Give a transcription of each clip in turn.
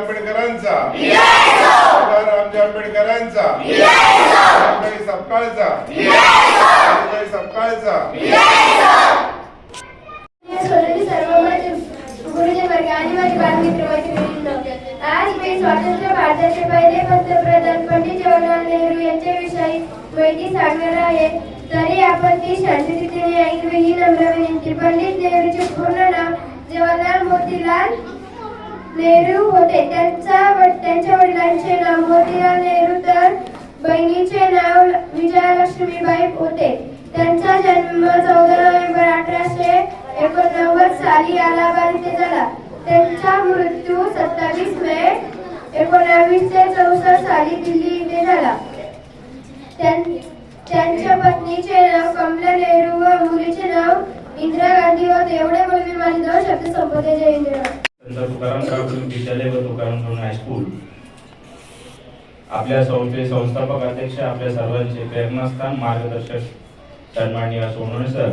आंबेडकरांचा. रामजी आंबेडकरांचा सपकाळचा सपकाळचा आज मी स्वातंत्र्य भारताचे पहिले पंतप्रधान पंडित जवाहरलाल नेहरू यांच्याविषयी माहिती सांगणार आहे तरी आपण ती शांततेने ऐकवी ही नम्र विनंती पंडित नेहरूचे पूर्ण नाव जवाहरलाल मोतीलाल नेहरू होते. त्यांचा वड- त्यांच्या वडिलांचे नाव मोतीलाल नेहरू तर बहिणीचे नाव विजयालक्ष्मीबाई होते. त्यांचा जन्म चौदा नोव्हेंबर अठराशे एकोणनव्वद साली अलाहाबाद येथे झाला. त्यांचा मृत्यू सत्तावीस मे एकोणावीसशे चौसष्ट साली दिल्ली इथे झाला. त्यां- त्यांच्या पत्नीचे नाव कमला नेहरू व मुलीचे नाव इंदिरा गांधी होते. एवढे बोलून माझे दोन शब्द संपवते. जय इंदिरा. तुकाराम प्राथमिक विद्यालय व तुकाराम धोरण हायस्कूल आपल्या संस्थेचे संस्थापक अध्यक्ष आपल्या सर्वांचे प्रेरणास्थान मार्गदर्शक सन्माननीय सोनवणे सर.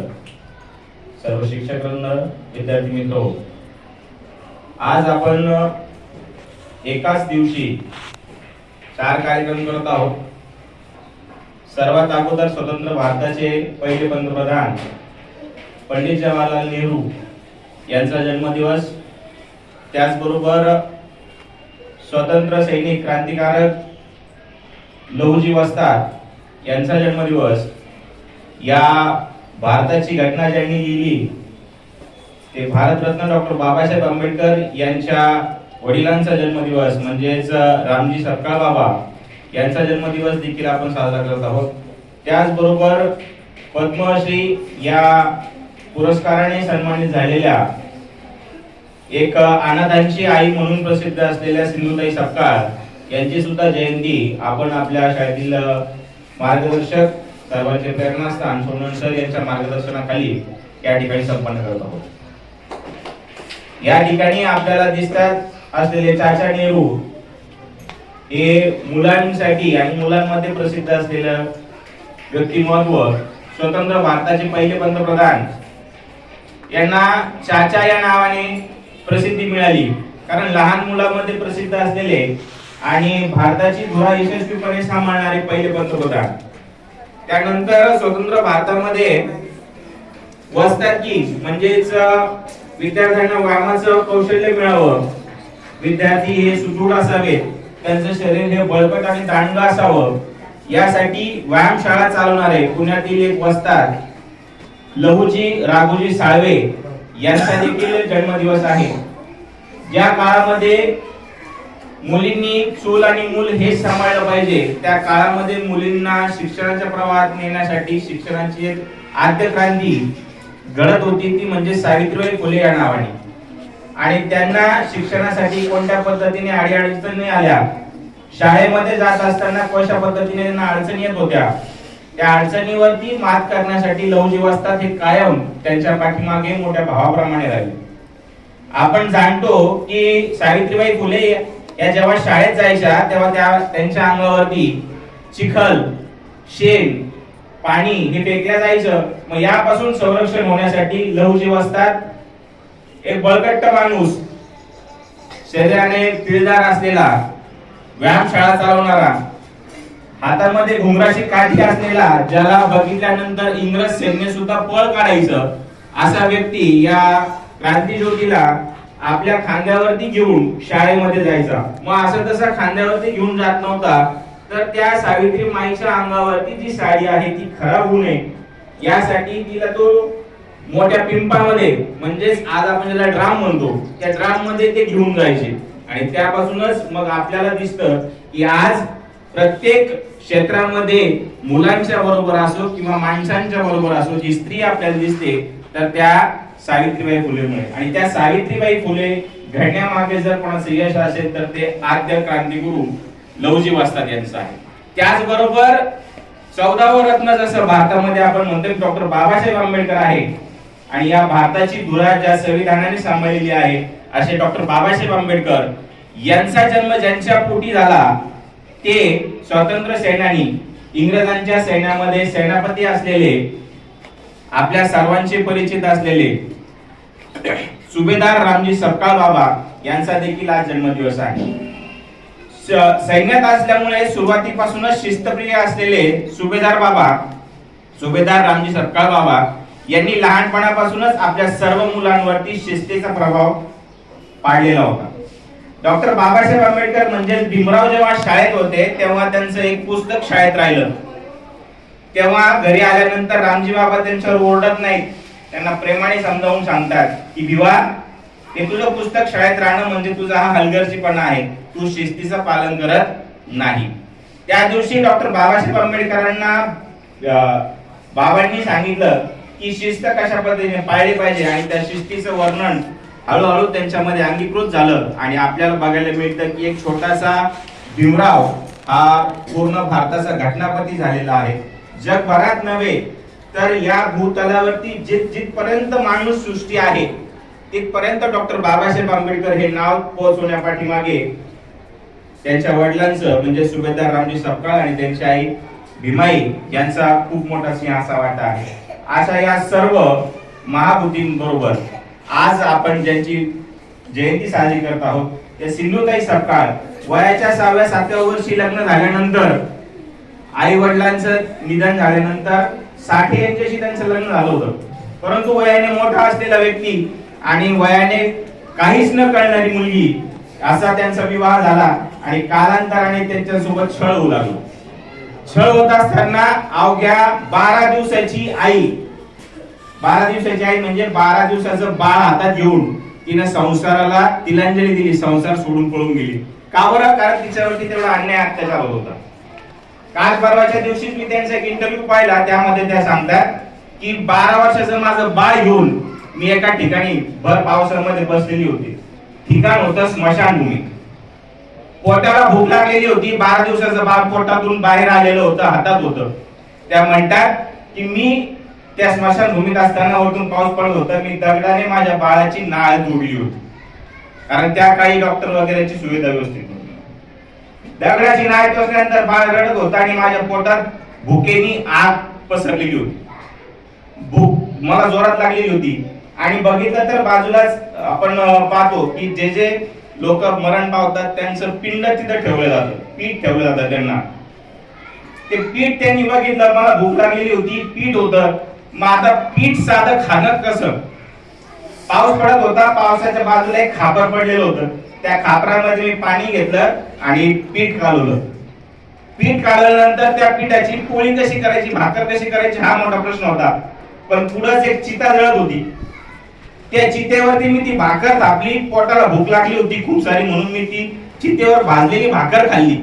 सर्व शिक्षक विद्यार्थी मित्र. आज आपण एकाच दिवशी चार कार्यक्रम करत आहोत. सर्वात अगोदर स्वतंत्र भारताचे पहिले पंतप्रधान पंडित जवाहरलाल नेहरू यांचा जन्मदिवस त्याचबरोबर स्वतंत्र सैनिक क्रांतिकारक लहुजी वस्ताद यांचा जन्मदिवस या भारताची घटना ज्यांनी लिहिली ते भारतरत्न डॉक्टर बाबासाहेब आंबेडकर यांच्या वडिलांचा जन्मदिवस म्हणजेच रामजी सपकाळ बाबा यांचा जन्मदिवस देखील आपण साजरा करत आहोत. त्याचबरोबर पद्मश्री या पुरस्काराने सन्मानित झालेल्या एक अनाथांची आई म्हणून प्रसिद्ध असलेल्या सिंधुताई सपकाळ यांची सुद्धा जयंती आपण आपल्या शाळेतील मार्गदर्शक सर्वांचे प्रेरणास्थान सोनन सर यांच्या मार्गदर्शनाखाली या ठिकाणी संपन्न करत आहोत. या ठिकाणी आपल्याला दिसतात असलेले चाचा नेहरू हे मुलांसाठी आणि मुलांमध्ये प्रसिद्ध असलेलं व्यक्तिमत्व स्वतंत्र भारताचे पहिले पंतप्रधान. यांना चाचा या नावाने प्रसिद्धी मिळाली. कारण लहान मुलांमध्ये प्रसिद्ध असलेले आणि भारताची धुरा यशस्वीपणे सांभाळणारे पहिले पंतप्रधान त्यानंतर स्वतंत्र भारतामध्ये वस्तात की म्हणजेच विद्यार्थ्यांना व्यायामाचं कौशल्य मिळावं. विद्यार्थी हे सुदृढ असावेत त्यांचं शरीर हे बळकट आणि दांड असावं. यासाठी व्यायामशाळा चालवणारे पुण्यातील एक वस्तात लहुजी राघोजी साळवे यांचा देखील जन्मदिवस आहे. ज्या काळामध्ये मुलींनी चूल आणि मूल हे सांभाळलं पाहिजे त्या काळामध्ये मुलींना शिक्षणाच्या प्रवाहात नेण्यासाठी शिक्षणाची एक आद्य क्रांती घडत होती ती म्हणजे सावित्रीबाई फुले या नावाने. आणि त्यांना शिक्षणासाठी कोणत्या पद्धतीने अडीअडचणी आल्या? शाळेमध्ये जात असताना कशा पद्धतीने त्यांना अडचणी येत होत्या? त्या अडचणीवरती मात करण्यासाठी लवजीव असतात हे कायम त्यांच्या पाठीमागे मोठ्या भावाप्रमाणे राहिले. आपण जाणतो की सावित्रीबाई फुले या जेव्हा शाळेत जायच्या तेव्हा त्या त्यांच्या अंगावरती चिखल शेण पाणी हे फेकल्या जायचं. मग यापासून संरक्षण होण्यासाठी लहुजी असतात एक बळकट्ट माणूस शरीराने पिळदार असलेला व्यायामशाळा चालवणारा हातामध्ये घुंगराची काठी असलेला ज्याला बघितल्यानंतर इंग्रज सैन्य सुद्धा पळ काढायचं असा व्यक्ती या क्रांती ज्योतीला आपल्या खांद्यावरती घेऊन शाळेमध्ये जायचा. मग असं तसा खांद्यावरती घेऊन जात नव्हता तर त्या सावित्री माईच्या अंगावरती जी साडी आहे ती खराब होऊ नये. यासाठी तिला तो मोठ्या पिंपामध्ये म्हणजेच आज म्हणजे आपण ज्याला ड्राम म्हणतो त्या ड्राममध्ये ते घेऊन जायचे. आणि त्यापासूनच मग आपल्याला दिसतं की आज प्रत्येक क्षेत्रामध्ये मुलांच्या बरोबर असो किंवा माणसांच्या बरोबर असो जी स्त्री आपल्याला दिसते तर त्या सावित्रीबाई फुलेमुळे आणि त्या सावित्रीबाई फुले घडण्यामागे जर कोणाचं यश असेल तर ते आद्य क्रांतीगुरु लवजी वस्ताद यांचं आहे. त्याचबरोबर चौदावं रत्न जसं भारतामध्ये आपण म्हणतो डॉक्टर बाबासाहेब आंबेडकर आहे. आणि या भारताची धुरा ज्या संविधानाने सांभाळलेली आहे असे डॉक्टर बाबासाहेब आंबेडकर यांचा जन्म ज्यांच्या पोटी झाला ते स्वातंत्र्य सेनानी इंग्रजांच्या सैन्यामध्ये सेनापती असलेले आपल्या सर्वांचे परिचित असलेले सुभेदार रामजी सपकाळ बाबा यांचा देखील आज जन्मदिवस आहे. सैन्यात असल्यामुळे सुरुवातीपासूनच शिस्तप्रिय असलेले सुभेदार बाबा सुभेदार रामजी सपकाळ बाबा यांनी लहानपणापासूनच आपल्या सर्व मुलांवरती शिस्तीचा प्रभाव पाडलेला होता. डॉक्टर बाबासाहेब आंबेडकर म्हणजे भीमराव जेव्हा शाळेत होते तेव्हा त्यांचं एक पुस्तक शाळेत राहिलं. तेव्हा घरी आल्यानंतर रामजी बाबा त्यांच्यावर ओरडत नाहीत. त्यांना प्रेमाने समजावून सांगतात की भिवा हे तुझं पुस्तक शाळेत राहणं म्हणजे तुझा हा हलगर्जीपणा आहे. तू शिस्तीचं पालन करत नाही. त्या दिवशी डॉक्टर बाबासाहेब आंबेडकरांना अं, बाबांनी सांगितलं की शिस्त कशा पद्धतीने पाळली पाहिजे आणि त्या शिस्तीचं वर्णन हळूहळू त्यांच्यामध्ये अंगीकृत झालं आणि आपल्याला बघायला मिळतं की एक छोटासा भीमराव हा पूर्ण भारताचा घटनापती झालेला आहे. जगभरात नव्हे तर या भूतलावरती जित जिथपर्यंत माणूस सृष्टी आहे तिथपर्यंत डॉक्टर बाबासाहेब आंबेडकर हे नाव पोहोचवण्या पाठीमागे त्यांच्या वडिलांचं म्हणजे सुभेदार रामजी सपकाळ आणि त्यांची आई भीमाई यांचा खूप मोठा सिंह असा वाटा आहे. अशा या सर्व महाभूतींबरोबर आज आपण ज्यांची जयंती साजरी करत आहोत त्या सिंधुताई सपकाळ वयाच्या सहाव्या सातव्या वर्षी लग्न झाल्यानंतर आई वडिलांचं निधन झाल्यानंतर साठे यांच्याशी त्यांचं लग्न झालं होतं. परंतु वयाने मोठा असलेला व्यक्ती आणि वयाने काहीच न कळणारी मुलगी असा त्यांचा विवाह झाला आणि कालांतराने त्यांच्यासोबत छळ होऊ लागलो छळ होत असताना अवघ्या बारा दिवसाची आई बारा दिवसाची आई म्हणजे बारा दिवसाचं बाळ हातात घेऊन तिनं संसाराला तिलांजली दिली संसार सोडून पळून गेली. का बरं? कारण तिच्यावरती तेवढा अन्याय अत्याचार होत होता. काल परवाच्या दिवशीच मी त्यांचा एक इंटरव्ह्यू पाहिला त्यामध्ये त्या सांगतात की बारा वर्षाचं माझं बाळ घेऊन मी एका ठिकाणी भर पावसामध्ये बसलेली होती. ठिकाण होतं स्मशानभूमी. पोटाला भूक लागलेली होती बारा दिवसाचं बाळ पोटातून बाहेर आलेलं होतं हातात होतं. त्या म्हणतात की मी त्या स्मशानभूमीत असताना वरतून पाऊस पडत होता. मी दगडाने माझ्या बाळाची नाळ जोडली होती. कारण त्या काही डॉक्टर वगैरेची सुविधा व्यवस्थित नव्हती. दगडाची नाळ टोचल्यानंतर बाळ रडत होता आणि माझ्या पोटात भुकेनी आग पसरलेली होती. भूक मला जोरात लागलेली होती. आणि बघितलं तर बाजूलाच आपण पाहतो की जे जे लोक मरण पावतात त्यांचं पिंड तिथं ठेवलं जातं. पीठ ठेवलं जातं त्यांना. ते पीठ त्यांनी बघितलं मला भूक लागलेली होती. पीठ होतं. मग आता पीठ साधं खाणं कसं? पाऊस पडत होता पावसाच्या बाजूला एक खापर पडलेलं होतं. त्या खापरामध्ये मी पाणी घेतलं आणि पीठ कालवलं. पीठ काढल्यानंतर त्या पिठाची पोळी कशी करायची भाकर कशी करायची हा मोठा प्रश्न होता. पण पुढंच एक चिता जळत होती. त्या चितेवरती मी ती भाकर थापली पोटाला भूक लागली होती खूप सारी म्हणून मी ती चितेवर भाजलेली भाकर खाल्ली.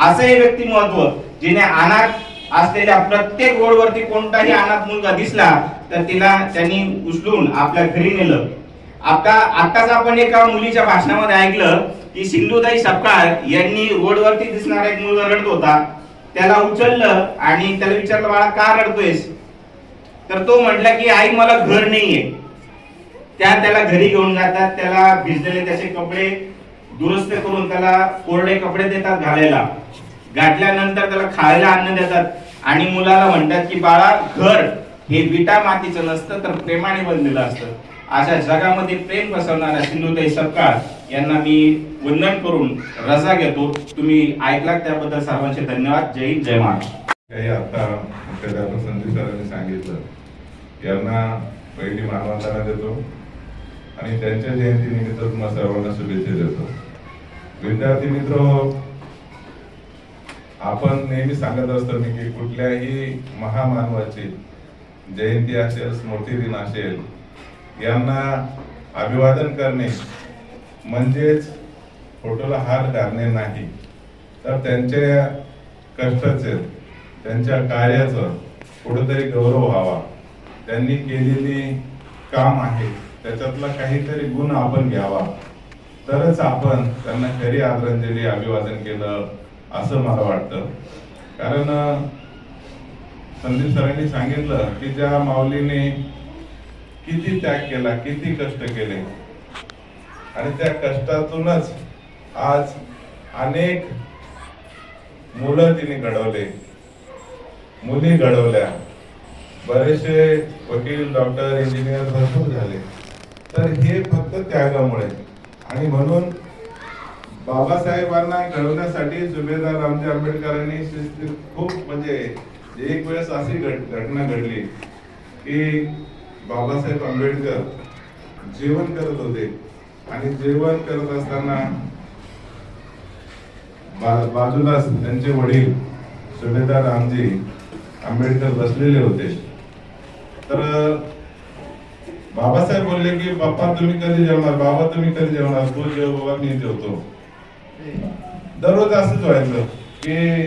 असं हे व्यक्तिमत्व जिने अनाथ असलेल्या प्रत्येक रोडवरती कोणताही अनाथ मुलगा दिसला तर तिला त्यांनी उचलून आपल्या घरी नेलं. आता आताच आपण एका मुलीच्या भाषणामध्ये ऐकलं की सिंधुताई सपकाळ यांनी रोडवरती दिसणारा एक मुलगा रडत होता. त्याला उचललं आणि त्याला विचारलं बाळा का रडतोयस? तर तो म्हटला की आई मला घर नाहीये. त्या त्याला घरी घेऊन जातात त्याला भिजलेले त्याचे कपडे दुरुस्त करून त्याला कोरडे कपडे देतात घालायला. घातल्यानंतर त्याला खायला अन्न देतात. आणि मुलाला म्हणतात की बाळा घर हे विटा मातीचं नसतं तर प्रेमाने बनलेलं असतं. अशा जगामध्ये प्रेम पसरणाऱ्या सिंधुताई सपकाळ यांना मी वंदन करून रजा घेतो. तुम्ही ऐकलात त्याबद्दल सर्वांचे धन्यवाद. जय हिंद जय महाराष्ट्र. काही आता मुख्याध्यापक संदीप सरांनी सांगितलं. यांना पहिली मानवंदना देतो आणि त्यांच्या जयंती निमित्त तुम्हाला सर्वांना शुभेच्छा देतो. विद्यार्थी मित्र आपण नेहमी सांगत असतो मी की कुठल्याही महामानवाची जयंती असेल स्मृती दिन असेल यांना अभिवादन करणे म्हणजेच फोटोला हार घालणे नाही. तर त्यांच्या कष्टाचे त्यांच्या कार्याचं कुठेतरी गौरव व्हावा. त्यांनी केलेली काम आहे त्याच्यातला काहीतरी गुण आपण घ्यावा. तरच आपण त्यांना खरी आदरांजली अभिवादन केलं असं मला वाटतं. कारण संदीप सरांनी सांगितलं की ज्या माऊलीने किती त्याग केला किती कष्ट केले आणि त्या कष्टातूनच आज अनेक मुलं तिने घडवले. मुली घडवल्या. बरेचसे वकील डॉक्टर इंजिनियर भरपूर झाले. तर हे फक्त त्यागामुळे. आणि म्हणून बाबासाहेबांना घडवण्यासाठी सुभेदार रामजी आंबेडकरांनी शिस्तीत खूप म्हणजे एक वेळेस अशी घटना घडली की बाबासाहेब आंबेडकर जेवण करत होते. आणि जेवण करत असताना बाजूला त्यांचे वडील सुभेदार रामजी आंबेडकर बसलेले होते. तर बाबासाहेब बोलले की बाप्पा तुम्ही कधी जेवणार? बाबा तुम्ही कधी जेवणार? तो जेव बाबा मी जेवतो. दररोज असंच व्हायचं की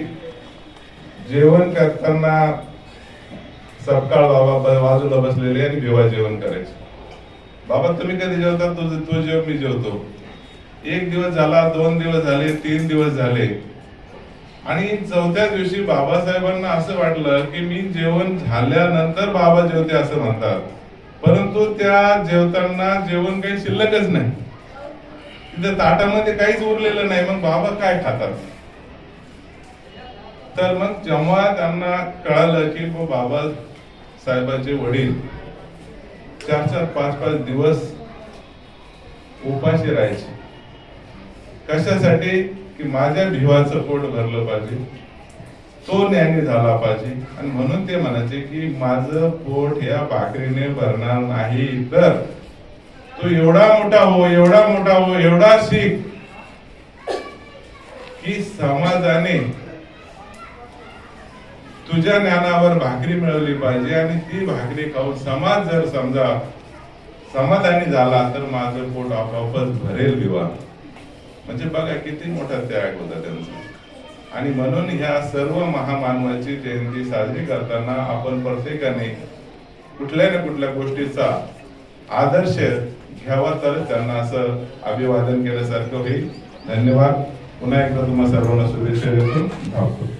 जेवण करताना सपकाळ बाबा बाजूला बसलेले आणि जेव्हा जेवण करायचे. बाबा तुम्ही कधी जेवता? तो तो जेव मी जेवतो. एक दिवस झाला दोन दिवस झाले तीन दिवस झाले. आणि चौथ्या दिवशी बाबासाहेबांना असं वाटलं की मी जेवण झाल्यानंतर बाबा जेवते असं म्हणतात. परंतु त्या जेवताना जेवण काही शिल्लकच नाही. तिथे ताटामध्ये काहीच उरलेलं नाही मग बाबा काय खातात? तर मग जेव्हा त्यांना कळालं की हो, बाबा साहेबांचे वडील चार चार पाच पाच दिवस उपाशी राहायचे. कशासाठी? की माझ्या भिवाचं पोट भरलं पाहिजे तो ज्ञानी झाला पाहिजे. आणि म्हणून ते म्हणायचे की माझं पोट या भाकरीने भरणार नाही तर तू एवढा मोठा हो एवढा मोठा हो एवढा शिक की समाजाने तुझ्या ज्ञानावर भाकरी मिळवली पाहिजे आणि ती भाकरी खाऊन समाज जर समजा समाधानी झाला तर माझं पोट आपोआपच भरेल विवा म्हणजे बघा किती मोठा त्याग होता त्यांचा. आणि म्हणून ह्या सर्व महामानवाची जयंती साजरी करताना आपण प्रत्येकाने कुठल्या ना कुठल्या गोष्टीचा आदर्श घ्यावा तर त्यांना असं अभिवादन केल्यासारखं होईल. धन्यवाद. पुन्हा एकदा तुम्हाला सर्वांना शुभेच्छा देतो. धावतो.